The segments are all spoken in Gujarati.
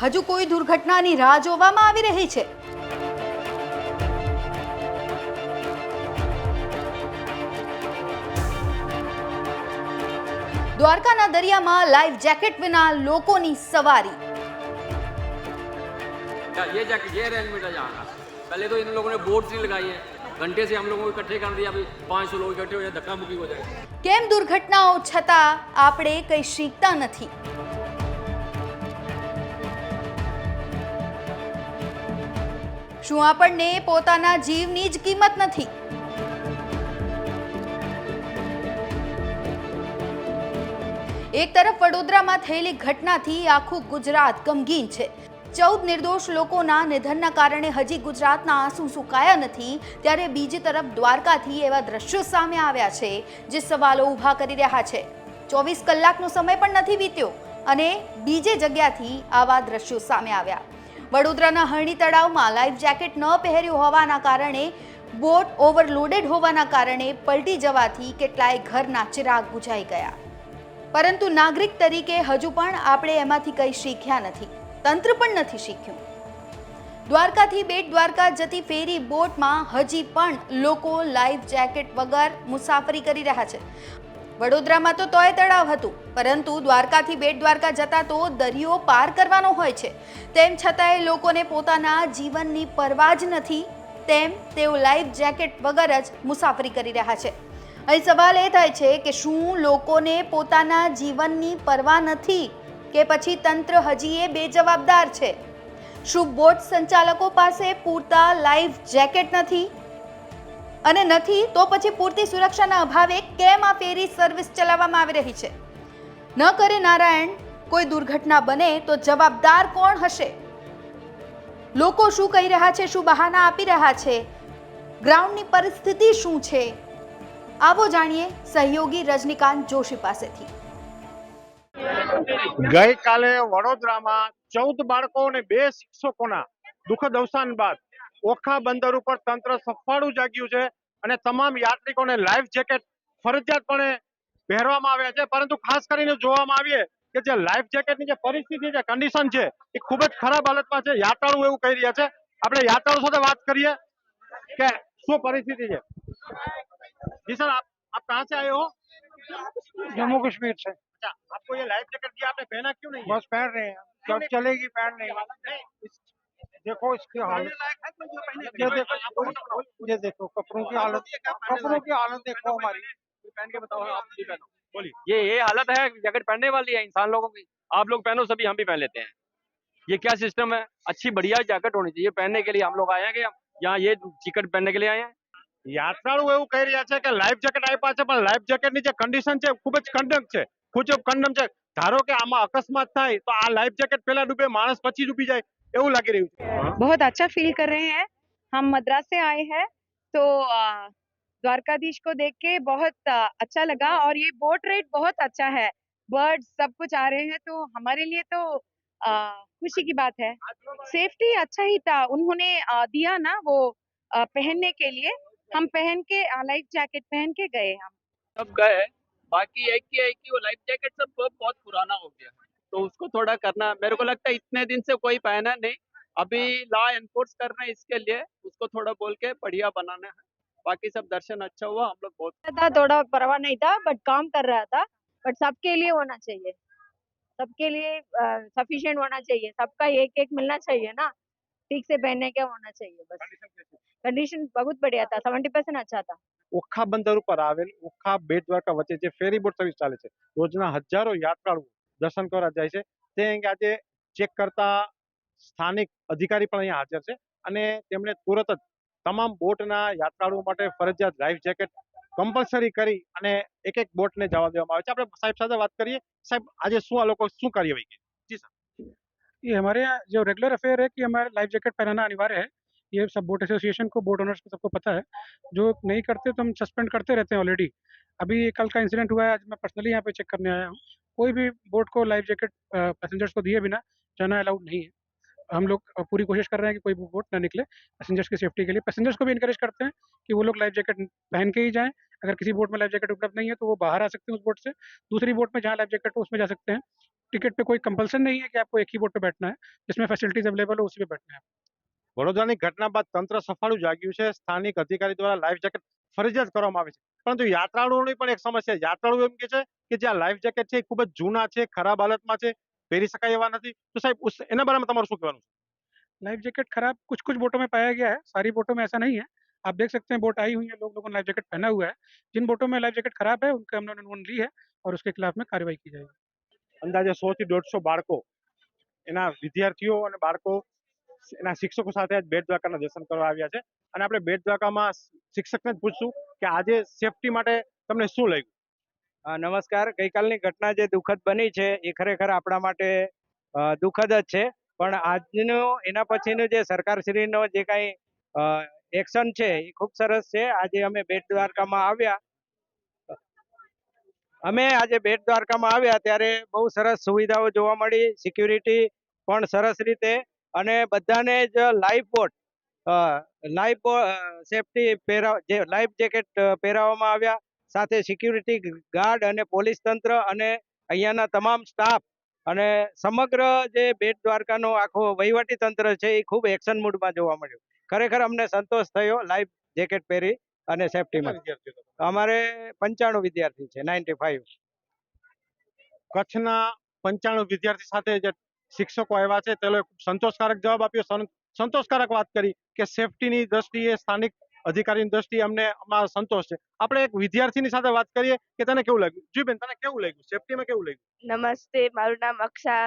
હજુ કોઈ દુર્ઘટનાની રાહ જોવામાં આવી રહી છે દ્વારકાના દરિયામાં લાઈવ જેકેટ વિના લોકોની સવારી या ये जैकेट ये अरेंजमेंट है यहाँ का पहले तो इन लोगों ने बोर्ड नहीं लगाई है घंटे से हम लोगों को इकट्ठे कर दिया अभी पाँच सौ लोग इकट्ठे हो जाए धक्का मुक्की हो जाए કેમ દુર્ઘટનાઓ છતાં આપણે કંઈ શીખતા નથી શું આપણને પોતાના જીવની જ કિંમત નથી? એક તરફ વડોદરામાં થયેલી ઘટનાથી આખું ગુજરાત ગમગીન છે. ચૌદ નિર્દોષ લોકોના નિધનના કારણે હજી ગુજરાતના આંસુ સુકાયા નથી. ત્યારે બીજી તરફ દ્વારકાથી એવા દ્રશ્યો સામે આવ્યા છે જે સવાલો ઊભા કરી રહ્યા છે. ચોવીસ કલાકનો સમય પણ નથી વીત્યો અને બીજે જગ્યાથી આવા દ્રશ્યો સામે આવ્યા. વડોદરાના હરણી તળાવમાં લાઈફ જેકેટ ન પહેર્યું હોવાના કારણે, બોટ ઓવરલોડેડ હોવાના કારણે પલટી જવાથી કેટલાય ઘરના ચિરાગ બુજાઈ ગયા. પરંતુ નાગરિક તરીકે હજુ પણ આપણે એમાંથી કંઈ શીખ્યા નથી. તંત્ર પણ નથી શીખ્યું. દ્વારકાથી બેટ દ્વારકા જતી ફેરી બોટમાં હજી પણ લોકો લાઈફ જેકેટ વગર મુસાફરી કરી રહ્યા છે. વડોદરામાં તો તોય તળાવ હતું, પરંતુ દ્વારકાથી બેટ દ્વારકા જતા તો દરિયો પાર કરવાનો હોય છે. તેમ છતાંય લોકોને પોતાના જીવનની પરવા જ નથી, તેમ તેઓ લાઈફ જેકેટ વગર જ મુસાફરી કરી રહ્યા છે. અહીં સવાલ એ થાય છે કે શું લોકોને પોતાના જીવનની પરવા નથી કે પછી તંત્ર હજી એ બેજવાબદાર છે? શું બોટ સંચાલકો પાસે પૂરતા લાઈફ જેકેટ નથી? અને નથી, તો પછી પૂરતી સુરક્ષાના અભાવે કેમ આ ફેરી સર્વિસ ચલાવવામાં આવી રહી છે? ન કરે નારાયણ, કોઈ દુર્ઘટના બને તો જવાબદાર કોણ હશે? લોકો શું કહી રહ્યા છે, શું બહાના આપી રહ્યા છે? ગ્રાઉન્ડની પરિસ્થિતિ શું છે? આવો જાણીએ સહયોગી રજનીકાંત જોશી પાસેથી. ગઈકાલે વડોદરામાં ચૌદ બાળકો અને બે શિક્ષકોના દુઃખદ અવસાન બાદ ઓખા બંદર ઉપર તંત્ર સફાળું જાગ્યું છે અને તમામ યાત્રિકોને લાઈફ જેકેટ ફરજિયાતપણે પહેરવામાં આવ્યા છે પરંતુ ખાસ કરીને જોવામાં આવીએ કે જે લાઈફ જેકેટની જે પરિસ્થિતિ છે કન્ડિશન છે એ ખૂબ જ ખરાબ હાલતમાં છે યાત્રાળુ એવું કહી રહ્યા છે આપણે યાત્રાળુ સાથે વાત કરીએ કે શું પરિસ્થિતિ છે જી સર આપ આપ कहाँ से आए हो जम्मू कश्मीर से अच्छा आपको ये लाइफ जैकेट दिया आपने पहना क्यों नहीं है? बस पहन रहे हैं जब चलेगी पहन नहीं देखो इसकी हालत ये देखो ये देखो कपड़ों की हालत कपड़ों की हालत देखो हमारी पहन के बताओ आप भी पहनो बोलिए ये ये हालत है जैकेट पहनने वाली है इंसान लोगों की आप लोग पहनो सभी हम भी पहन लेते हैं ये क्या सिस्टम है अच्छी बढ़िया जैकेट होनी चाहिए पहनने के लिए हम लोग आए हैं कि हम यहाँ ये चिकट पहनने के लिए आए हैं યાત્રાળુ એવું કહી રહ્યા છે કે લાઈફ જેકેટ આપ્યા છે પણ લાઈફ જેકેટની જે કન્ડિશન છે ખૂબ જ કંડક છે ખૂબ જ કંડમ છે ધારો કે આમાં અકસ્માત થાય તો આ લાઈફ જેકેટ પેલા ડૂબે માણસ પછી ડૂબી જાય એવું લાગી રહ્યું છે बहुत अच्छा फील कर रहे हैं हम मद्रास से आए हैं तो अ, द्वारकाधीश को देख के बहुत अ, अच्छा लगा और ये बोट राइड बहुत अच्छा है बर्ड सब कुछ आ रहे हैं तो हमारे लिए तो अ, खुशी की बात है सेफ्टी अच्छा ही था उन्होंने अ, दिया ना वो अ, पहनने के लिए हम पहन के लाइफ जैकेट पहन के गए हम सब गए बाकी एक ही है कि वो लाइफ जैकेट सब बहुत बहुत पुराना हो गया तो उसको थोड़ा करना मेरे को लगता है इतने दिन से कोई पहना नहीं अभी लॉ एनफोर्स कर रहे हैं इसके लिए उसको थोड़ा बोल के बढ़िया बनाना है बाकी सब दर्शन अच्छा हुआ हम लोग बहुत था थोड़ा परवाह नहीं था बट काम कर रहा था बट सबके लिए होना चाहिए सबके लिए सफिशिएंट होना चाहिए सबका एक एक मिलना चाहिए ना ठीक से पहनने का होना चाहिए बस कंडीशन बहुत बढ़िया था सेवेंटी परसेंट अच्छा था ઓખા બંદર ઉપર આવેલ ઓખા બેટ દ્વારકા વચ્ચે જે ફેરી બોટ સર્વિસ ચાલે છે રોજના હજારો યાત્રાળુ દર્શન કરવા જાય છે તે અંગે આજે ચેક કરતા સ્થાનિક અધિકારી પણ અહીંયા હાજર છે અને તેમણે તુરત જ તમામ બોટના યાત્રાળુઓ માટે ફરજિયાત લાઈફ જેકેટ કમ્પલસરી કરી અને એક એક બોટને જવા દેવામાં આવે છે આપણે સાહેબ સાથે વાત કરીએ સાહેબ આજે શું આ લોકો શું કાર્યવાહી કરી ये हमारे यहाँ जो रेगुलर अफेयर है कि हमारे लाइफ जैकेट पहनाना अनिवार्य है ये सब बोट एसोसिएशन को बोट ओनर्स को सबको पता है जो नहीं करते तो हम सस्पेंड करते रहते हैं ऑलरेडी अभी कल का इंसिडेंट हुआ है आज मैं पर्सनली यहाँ पे चेक करने आया हूँ कोई भी बोट को लाइफ जैकेट पैसेंजर्स को दिए बिना जाना अलाउड नहीं है हम लोग अ, पूरी कोशिश कर रहे हैं कि कोई भी बोट ना निकले पैसेंजर्स की सेफ्टी के लिए पैसेंजर्स को भी इनकरेज करते हैं कि वो लोग लाइफ जैकेट पहन के ही जाएं अगर किसी बोट में लाइफ जैकेट उपलब्ध नहीं है तो वो बाहर आ सकते हैं उस बोट से दूसरी बोट में जहाँ लाइफ जैकेट हो उसमें जा सकते हैं टिकट पे कोई कंपल्सन नहीं है कि आपको एक ही बोट पे बैठना है जिसमें फैसिलिटीज अवेलेबल हो उसी पे बैठना है વડોદરાની ઘટના બાદ તંત્ર સફાળું જાગ્યું છે સ્થાનિક અધિકારી દ્વારા લાઈફ જેકેટ ફરજિયાત કરવામાં આવે છે પરંતુ યાત્રાળુઓની પણ એક સમસ્યા છે. યાત્રાળુઓ એમ કે છે કે જે આ લાઈફ જેકેટ છે એ ખૂબ જ જૂના છે ખરાબ હાલતમાં છે પહેરી શકાય એવા નથી તો સાહેબ ઉસ- એના બારામાં તમારું શું કહેવાનું છે लाइफ जैकेट खराब कुछ कुछ बोटों में पाया गया है सारी बोटों में ऐसा नहीं है आप देख सकते हैं बोट आई हुई है लोग लोगों ने लाइफ जैकेट पहना हुआ है जिन बोटों में लाइफ जैकेट खराब है उनके हमने नोन ली है और उसके खिलाफ में कार्रवाई की जाएगी અંદાજે સો થી દોઢસો બાળકો એના વિદ્યાર્થીઓ અને બાળકો એના શિક્ષકો સાથે આજ બેટ દ્વારકાના દર્શન કરવા આવ્યા છે. અને આપણે બેટ દ્વારકામાં શિક્ષકને જ પૂછશું કે આજે સેફટી માટે તમને શું લાગ્યું? નમસ્કાર. ગઈકાલની ઘટના જે દુઃખદ બની છે, એ ખરેખર આપણા માટે દુઃખદ જ છે. પણ આજનો, એના પછીનું જે સરકારશ્રીનો જે કાંઈ એક્શન છે, એ ખૂબ સરસ છે. આજે અમે બેટ દ્વારકામાં આવ્યા. અમે આજે બેટ દ્વારકામાં આવ્યા ત્યારે બહુ સરસ સુવિધાઓ જોવા મળી. સિક્યુરિટી પણ સરસ રીતે અને બધાને જ લાઈફ બોટ લાઈફ સેફટી પહેરા જે લાઈફ જેકેટ પહેરાવવામાં આવ્યા. સાથે સિક્યુરિટી ગાર્ડ અને પોલીસ તંત્ર અને અહીંયાના તમામ સ્ટાફ અને સમગ્ર જે બેટ દ્વારકાનો આખો વહીવટી તંત્ર છે એ ખૂબ એક્શન મૂડમાં જોવા મળ્યું. ખરેખર અમને સંતોષ થયો લાઈફ જેકેટ પહેરી અને સેફટીમાં અમારે પંચાણું વિદ્યાર્થી છે નાઇન્ટી ફાઈવ કચ્છના પંચાણું વિદ્યાર્થી સાથે જે શિક્ષકો આવ્યા છે તે સંતોષકારક જવાબ આપ્યો. સંતોષકારક વાત કરી કે સેફટીની દ્રષ્ટિએ, સ્થાનિક અધિકારીની દ્રષ્ટિએ અમને અમારો સંતોષ છે. આપણે એક વિદ્યાર્થીની સાથે વાત કરીએ કે તને કેવું લાગ્યું? જી તને કેવું લાગ્યું? સેફટીમાં કેવું લાગ્યું? નમસ્તે, મારું નામ અક્ષા,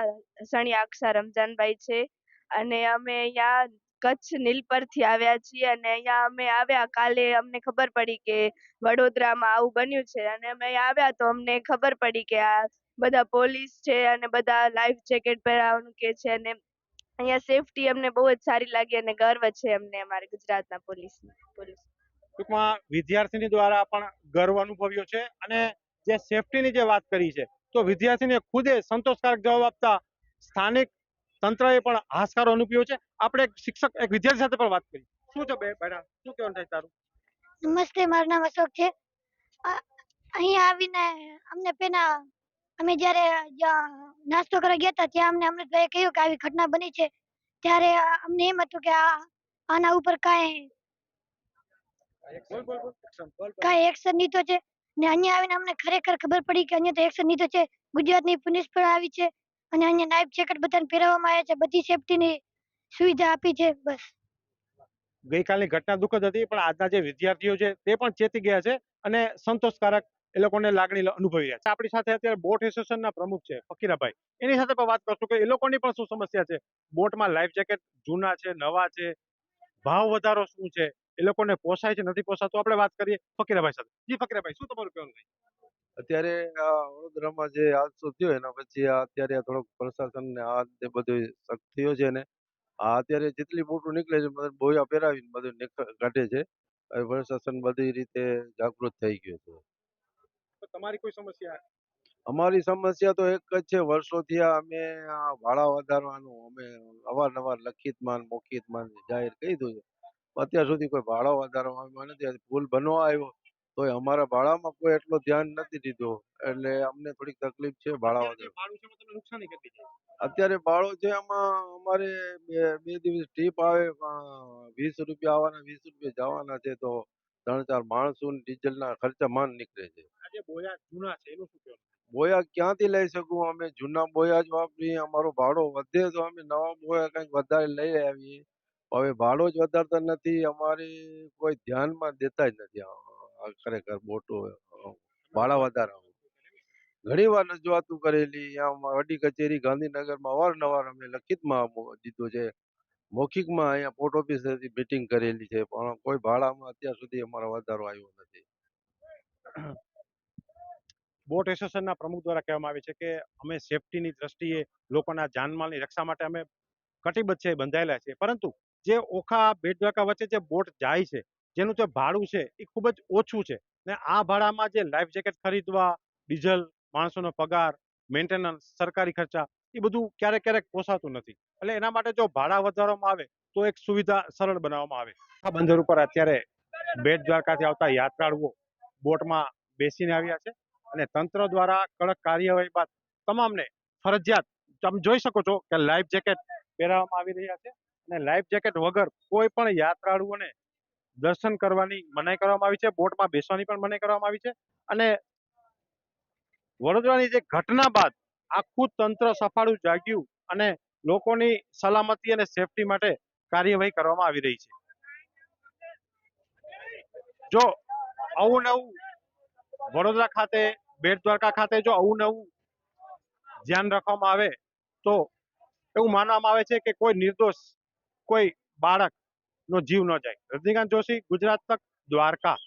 સણી અક્ષા રમજાનભાઈ છે. અને અમે અહીંયા કચ્છ નીલ પરથી આવ્યા છીએ અને અહીંયા અમે આવ્યા કાલે અમને ખબર પડી કે વડોદરામાં આવું બન્યું છે. અને અમે આવ્યા તો અમને ખબર પડી કે આ બધા પોલીસ છે અને બધા લાઈફ જેકેટ પહેરાવાનું કે છે અને અહીંયા સેફટી અમને બહુ જ સારી લાગી અને ગર્વ છે અમને અમારા ગુજરાતના પોલીસ પોલીસ. ટૂંકમાં વિદ્યાર્થીની દ્વારા પણ ગર્વ અનુભવ્યો છે અને જે સેફટીની જે વાત કરી છે તો વિદ્યાર્થીને ખુદે સંતોષકારક જવાબ આપતા સ્થાનિક તંત્રએ પણ હાશકારો અનુભવ્યો છે. આપણે એક શિક્ષક એક વિદ્યાર્થી સાથે પણ વાત કરી શું છે બેટા? શું કહેવાનું થાય તારું? નમસ્તે મારું નામ અશોક છે. અહીં અહીંયા આવીને અમને પેલા અમે જ્યારે નાસ્તો કરવા ગયા હતા, ત્યાં અમને અમૃતભાઈએ કહ્યું કે આવી ઘટના બની છે. ત્યારે અમને એમ હતું કે આ, આના ઉપર કાંઈ કઈ એક્શન લીધો છે. ને અહીંયા આવીને અમને ખરેખર ખબર પડી કે અહીંયા તો એક્શન લીધો છે. ગુજરાતની પોલીસ પણ આવી છે અને અહીંયા નાઇફ જેકેટ બધાને પહેરાવવામાં આવ્યા છે. બધી સેફટીની સુવિધા આપી છે, બસ. ગઈકાલની ઘટના દુઃખદ હતી, પણ આજના જે વિદ્યાર્થીઓ છે, તે પણ ચેતી ગયા છે અને સંતોષકારક એ લોકોને લાગણી અનુભવી રહ્યા છે. આપણી સાથે અત્યારે બોટ એસોસિએશનના પ્રમુખ છે ફકીરાભાઈ એની સાથે પણ વાત કરશું કે એ લોકોની પણ શું સમસ્યા છે? બોટમાં લાઈફ જેકેટ જૂના છે, નવા છે? ભાવ વધારો શું છે? એ લોકોને પોસાય છે, નથી પોસાતું? આપણે વાત કરીએ ફકીરાભાઈ સાથે. જી ફકીરાભાઈ, શું તમારું કહેવું અત્યારે વડોદરામાં જે હાદસો થયો એના પછી અત્યારે થોડોક પ્રશાસન ને આ બધું શક થયો છે ને આ અત્યારે જેટલી મોટું નીકળે છે બધું બોયા પહેરાવીને બધું કાઢે છે પ્રશાસન બધી રીતે જાગૃત થઈ ગયું છે. તો તમારી કોઈ સમસ્યા અમારી સમસ્યા તો એક જ છે. વર્ષોથી અમે આ ભાડા વધારવાનું અમે અવારનવાર લખિતમાં મૌખિતમાં જાહેર કહી દઉં છે. અત્યાર સુધી કોઈ ભાડા વધારવામાં નથી ભૂલ બનવા આવ્યો તો અમારા ભાડામાં કોઈ એટલો ધ્યાન નથી દીધું. એટલે અમને થોડીક તકલીફ છે ભાડા અત્યારે ભાડું છે આમાં અમારે બે બે દિવસ ટ્રીપ આવે વીસ રૂપિયા આવવાના વીસ રૂપિયા જવાના છે તો ત્રણ ચાર માણસો ડીઝલના ખર્ચા માંડ નીકળે છે. બોયા ક્યાંથી લઈ શકું? અમે જૂના બોયા જ વાપરીએ અમારો ભાડો વધે તો અમે નવા બોયા કંઈક વધારે લઈ આવીએ. હવે ભાડો જ વધારતા નથી અમારે કોઈ ધ્યાનમાં દેતા જ નથી ખરેખર મોટો ભાડા વધારા ઘણી વાર રજૂઆતું કરેલી આમ વડી કચેરી ગાંધીનગરમાં અવારનવાર અમે લખિતમાં દીધું છે. મૌખિકમાં અહીંયા પોર્ટ ઓફિસેથી મિટિંગ કરેલી છે, પણ કોઈ ભાડામાં અત્યાર સુધી અમારો વધારો આવ્યો નથી. બોટ એસોસિએશનના પ્રમુખ દ્વારા કહેવામાં આવે છે કે અમે સેફટીની દ્રષ્ટિએ લોકોના જાનમાલની રક્ષા માટે અમે કટિબદ્ધ છે, બંધાયેલા છે. પરંતુ જે ઓખા બેટ દ્વારકા વચ્ચે જે બોટ જાય છે, જેનું જે ભાડું છે, એ ખૂબ જ ઓછું છે. ને આ ભાડામાં જે લાઈફ જેકેટ ખરીદવા, ડીઝલ, માણસોનો પગાર મેન્ટેનન્સ સરકારી ખર્ચા એ બધું ક્યારેક ક્યારેક પોસાતું નથી. એટલે એના માટે જો ભાડા વધારવામાં આવે, તો એક સુવિધા સરળ બનાવવામાં આવે. આ બંદર ઉપર અત્યારે બેટ દ્વારકાથી આવતા યાત્રાળુઓ બોટમાં બેસીને આવ્યા છે અને તંત્ર દ્વારા કડક કાર્યવાહી બાદ તમામને ફરજિયાત, તમે જોઈ શકો છો કે લાઈફ જેકેટ પહેરાવવામાં આવી રહ્યા છે અને લાઈફ જેકેટ વગર કોઈ પણ યાત્રાળુઓને દર્શન કરવાની મનાઈ કરવામાં આવી છે, બોટમાં બેસવાની પણ મનાઈ કરવામાં આવી છે અને વડોદરાની જે ઘટના બાદ આખું તંત્ર સફાળું જાગ્યું અને લોકોની સલામતી અને સેફટી માટે કાર્યવાહી કરવામાં આવી રહી છે. જો આવું નવું વડોદરા ખાતે બેટ દ્વારકા ખાતે જો આવું નવું ધ્યાન રાખવામાં આવે, તો એવું માનવામાં આવે છે કે કોઈ નિર્દોષ, કોઈ બાળક નો જીવ ન જાય. રજનીકાંત જોશી, ગુજરાત તક દ્વારકા.